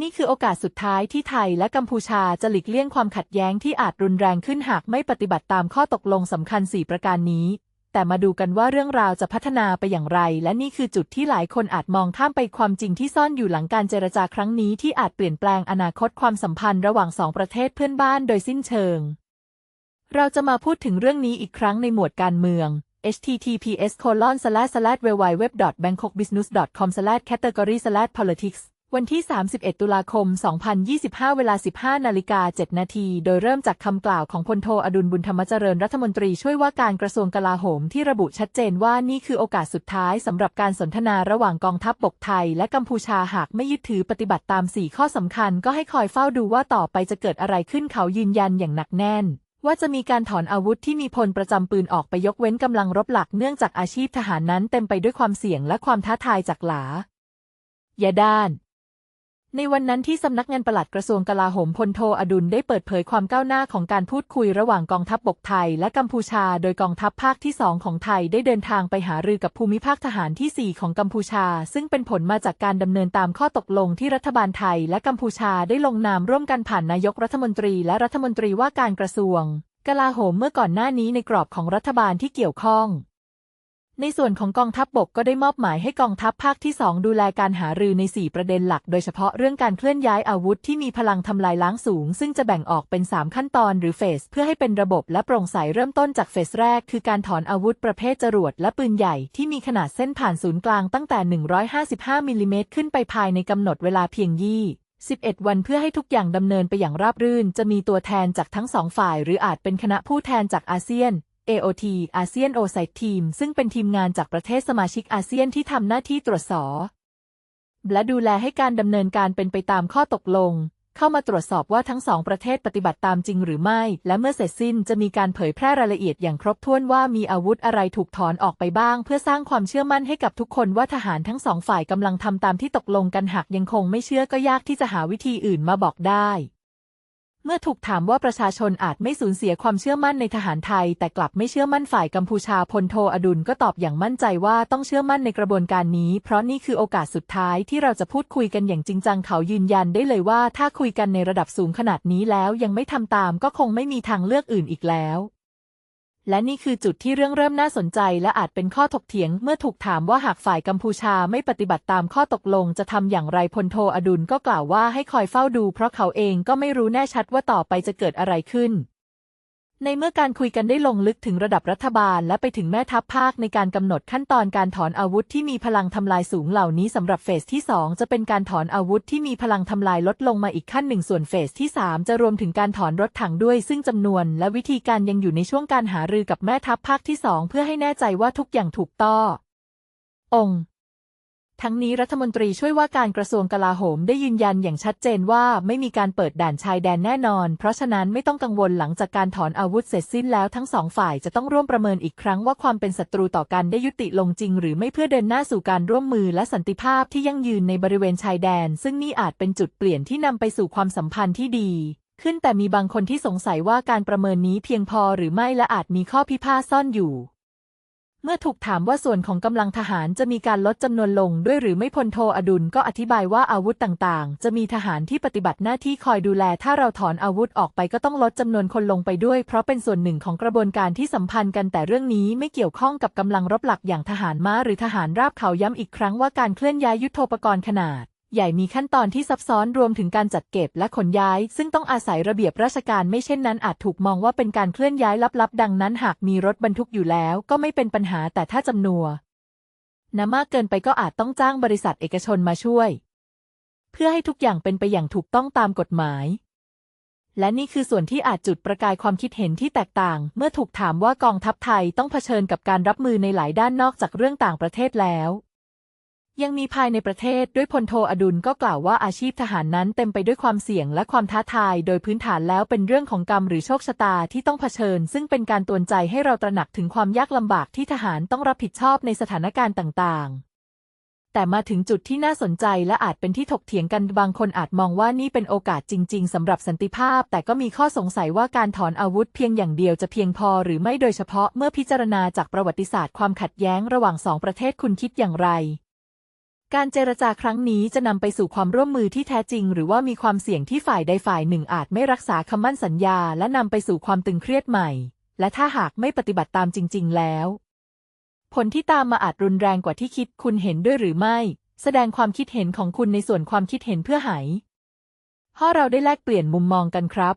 นี่คือโอกาสสุดท้ายที่ไทยและกัมพูชาจะหลีกเลี่ยงความขัดแย้งที่อาจรุนแรงขึ้นหากไม่ปฏิบัติตามข้อตกลงสำคัญ 4 ประการนี้ แต่มาดูกันว่าเรื่องราวจะพัฒนาไปอย่างไร และนี่คือจุดที่หลายคนอาจมองข้ามไปความจริงที่ซ่อนอยู่หลังการเจรจาครั้งนี้ที่อาจเปลี่ยนแปลงอนาคตความสัมพันธ์ระหว่างสองประเทศเพื่อนบ้านโดยสิ้นเชิง เราจะมาพูดถึงเรื่องนี้อีกครั้งในหมวดการเมือง https colon slash slash www bangkokbusiness com slash category slash politics วันที่ 31 ตุลาคม 2025 เวลา 15 นาฬิกา 7 นาที โดยเริ่มจากคำกล่าวของพลโทอดุลบุญธรรมเจริญรัฐมนตรีช่วยว่าการกระทรวงกลาโหมที่ระบุชัดเจนว่านี่คือโอกาสสุดท้ายสำหรับการสนทนาระหว่างกองทัพบบกไทย และกัมพูชาหากไม่ยึดถือปฏิบัติตาม 4 ข้อสำคัญ ก็ให้คอยเฝ้าดูว่าต่อไปจะเกิดอะไรขึ้นเขายืนยันอย่างหนักแน่นว่าจะมีการถอนอาวุธที่มีพลประจำปืนออกไปยกเว้นกำลังรบหลักเนื่องจากอาชีพทหารนั้นเต็มไปด้วยความเสี่ยงและความท้าทายจากหลายาด้าน ในวันนั้นที่สำนักงานปลัดกระทรวงกลาโหมพลโทอดุลได้เปิดเผยความก้าวหน้าของการพูดคุยระหว่างกองทัพบบกไทย และกัมพูชา โดยกองทัพภาคที่สองของไทยได้เดินทางไปหารือกับภูมิภาคทหารที่ 4 ของกัมพูชา ซึ่งเป็นผลมาจากการดำเนินตามข้อตกลงที่รัฐบาลไทย และกัมพูชาได้ลงนามร่วมกันผ่านนายกรัฐมนตรีและรัฐมนตรีว่าการกระทรวง กลาโหมเมื่อก่อนหน้านี้ในกรอบของรัฐบาลที่เกี่ยวข้อง ในส่วนของกองทัพบบกก็ได้มอบหมายให้กองทัพภาคที่ 2 ดูแลการหารือใน 4 ประเด็นหลัก โดยเฉพาะเรื่องการเคลื่อนย้ายอาวุธที่มีพลังทำลายล้างสูง ซึ่งจะแบ่งออกเป็น 3 ขั้นตอนหรือเฟส เพื่อให้เป็นระบบและโปร่งใสเริ่มต้นจากเฟสแรก คือการถอนอาวุธประเภทจรวดและปืนใหญ่ที่มีขนาดเส้นผ่านศูนย์กลางตั้งแต่ 155มิลลิเมตรขึ้นไปภายในกำหนดเวลาเพียงยี่11 วันเพื่อให้ทุกอย่างดำเนินไปอย่างราบรื่น จะมีตัวแทนจากทั้งสองฝ่าย หรืออาจเป็นคณะผู้แทนจากอาเซียน AOT อาเซียนโอไซทีมซึ่งเป็นทีมงานจากประเทศสมาชิกอาเซียนที่ทำหน้าที่ตรวจสอบและดูแลให้การดำเนินการเป็นไปตามข้อตกลง เข้ามาตรวจสอบว่าทั้งสองประเทศปฏิบัติตามจริงหรือไม่ และเมื่อเสร็จสิ้นจะมีการเผยแพร่รายละเอียดอย่างครบถ้วนว่ามีอาวุธอะไรถูกถอนออกไปบ้าง เพื่อสร้างความเชื่อมั่นให้กับทุกคนว่าทหารทั้งสองฝ่ายกำลังทำตามที่ตกลงกันหากยังคงไม่เชื่อก็ยากที่จะหาวิธีอื่นมาบอกได้ เมื่อถูกถามว่าประชาชนอาจไม่สูญเสียความเชื่อมั่นในทหารไทย แต่กลับไม่เชื่อมั่นฝ่ายกัมพูชาพลโทอดุลก็ตอบอย่างมั่นใจว่าต้องเชื่อมั่นในกระบวนการนี้ เพราะนี่คือโอกาสสุดท้ายที่เราจะพูดคุยกันอย่างจริงจังเขายืนยันได้เลยว่าถ้าคุยกันในระดับสูงขนาดนี้แล้วยังไม่ทำตามก็คงไม่มีทางเลือกอื่นอีกแล้ว และนี่คือจุดที่เรื่องเริ่มน่าสนใจและอาจเป็นข้อถกเถียงเมื่อถูกถามว่าหากฝ่ายกัมพูชาไม่ปฏิบัติตามข้อตกลงจะทำอย่างไรพลโทอดุลก็กล่าวว่าให้คอยเฝ้าดูเพราะเขาเองก็ไม่รู้แน่ชัดว่าต่อไปจะเกิดอะไรขึ้น ในเมื่อการคุยกันได้ลงลึกถึงระดับรัฐบาล และไปถึงแม่ทัพภาคในการกำหนดขั้นตอนการถอนอาวุธที่มีพลังทำลายสูงเหล่านี้สำหรับเฟสที่ 2 จะเป็นการถอนอาวุธที่มีพลังทำลายลดลงมาอีกขั้นหนึ่งส่วนเฟสที่ 3 จะรวมถึงการถอนรถถังด้วย ซึ่งจำนวนและวิธีการยังอยู่ในช่วงการหารือกับแม่ทัพภาคที่ 2 เพื่อให้แน่ใจว่าทุกอย่างถูกต้ององค์ ทั้งนี้รัฐมนตรีช่วยว่าการกระทรวงกลาโหมได้ยืนยันอย่างชัดเจนว่าไม่มีการเปิดด่านชายแดนแน่นอน เพราะฉะนั้นไม่ต้องกังวลหลังจากการถอนอาวุธเสร็จสิ้นแล้วทั้งสองฝ่ายจะต้องร่วมประเมินอีกครั้งว่าความเป็นศัตรูต่อกันได้ยุติลงจริง หรือไม่เพื่อเดินหน้าสู่การร่วมมือและสันติภาพที่ยั่งยืนในบริเวณชายแดน ซึ่งนี่อาจเป็นจุดเปลี่ยนที่นำไปสู่ความสัมพันธ์ที่ดีขึ้นแต่มีบางคนที่สงสัยว่าการประเมินนี้เพียงพอหรือไม่และอาจมีข้อพิพาทซ่อนอยู่ เมื่อถูกถามว่าส่วนของกำลังทหารจะมีการลดจำนวนลงด้วยหรือไม่พลโทอดุลก็อธิบายว่าอาวุธต่างๆ จะมีทหารที่ปฏิบัติหน้าที่คอยดูแล ถ้าเราถอนอาวุธออกไปก็ต้องลดจำนวนคนลงไปด้วย เพราะเป็นส่วนหนึ่งของกระบวนการที่สัมพันธ์กันแต่เรื่องนี้ไม่เกี่ยวข้องกับกำลังรบหลักอย่างทหารม้าหรือทหารราบเขาย้ำอีกครั้งว่าการเคลื่อนย้ายยุทโธปกรณ์ขนาด ใหญ่มีขั้นตอนที่ซับซ้อนรวมถึงการจัดเก็บและขนย้าย ซึ่งต้องอาศัยระเบียบราชการไม่เช่นนั้นอาจถูกมองว่าเป็นการเคลื่อนย้ายลับๆ ดังนั้นหากมีรถบรรทุกอยู่แล้ว ก็ไม่เป็นปัญหาแต่ถ้าจำนวนนมากเกินไปก็อาจต้องจ้างบริษัทเอกชนมาช่วย เพื่อให้ทุกอย่างเป็นไปอย่างถูกต้องตามกฎหมาย และนี่คือส่วนที่อาจจุดประกายความคิดเห็นที่แตกต่าง เมื่อถูกถามว่ากองทัพไทยต้องเผชิญกับการรับมือในหลายด้านนอกจากเรื่องต่างประเทศแล้ว ยังมีภายในประเทศด้วยพลโทอดุลก็กล่าวว่าอาชีพทหารนั้นเต็มไปด้วยความเสี่ยงและความท้าทาย โดยพื้นฐานแล้วเป็นเรื่องของกรรมหรือโชคชะตาที่ต้องเผชิญ ซึ่งเป็นการตวนใจให้เราตระหนักถึงความยากลำบากที่ทหารต้องรับผิดชอบในสถานการณ์ต่างๆแต่มาถึงจุดที่น่าสนใจและอาจเป็นที่ถกเถียงกันบางคนอาจมองว่านี่เป็นโอกาสจริง ๆสำหรับสันติภาพ แต่ก็มีข้อสงสัยว่าการถอนอาวุธเพียงอย่างเดียวจะเพียงพอหรือไม่โดยเฉพาะเมื่อพิจารณาจากประวัติศาสตร์ความขัดแย้งระหว่างสองประเทศคุณคิดอย่างไร การเจรจาครั้งนี้จะนำไปสู่ความร่วมมือที่แท้จริง หรือว่ามีความเสี่ยงที่ฝ่ายใดฝ่ายหนึ่งอาจไม่รักษาคำมั่นสัญญา และนำไปสู่ความตึงเครียดใหม่ และถ้าหากไม่ปฏิบัติตามจริง ๆ แล้ว ผลที่ตามมาอาจรุนแรงกว่าที่คิดคุณเห็นด้วยหรือไม่ แสดงความคิดเห็นของคุณในส่วนความคิดเห็นเพื่อไหห้อเราได้แลกเปลี่ยนมุมมองกันครับ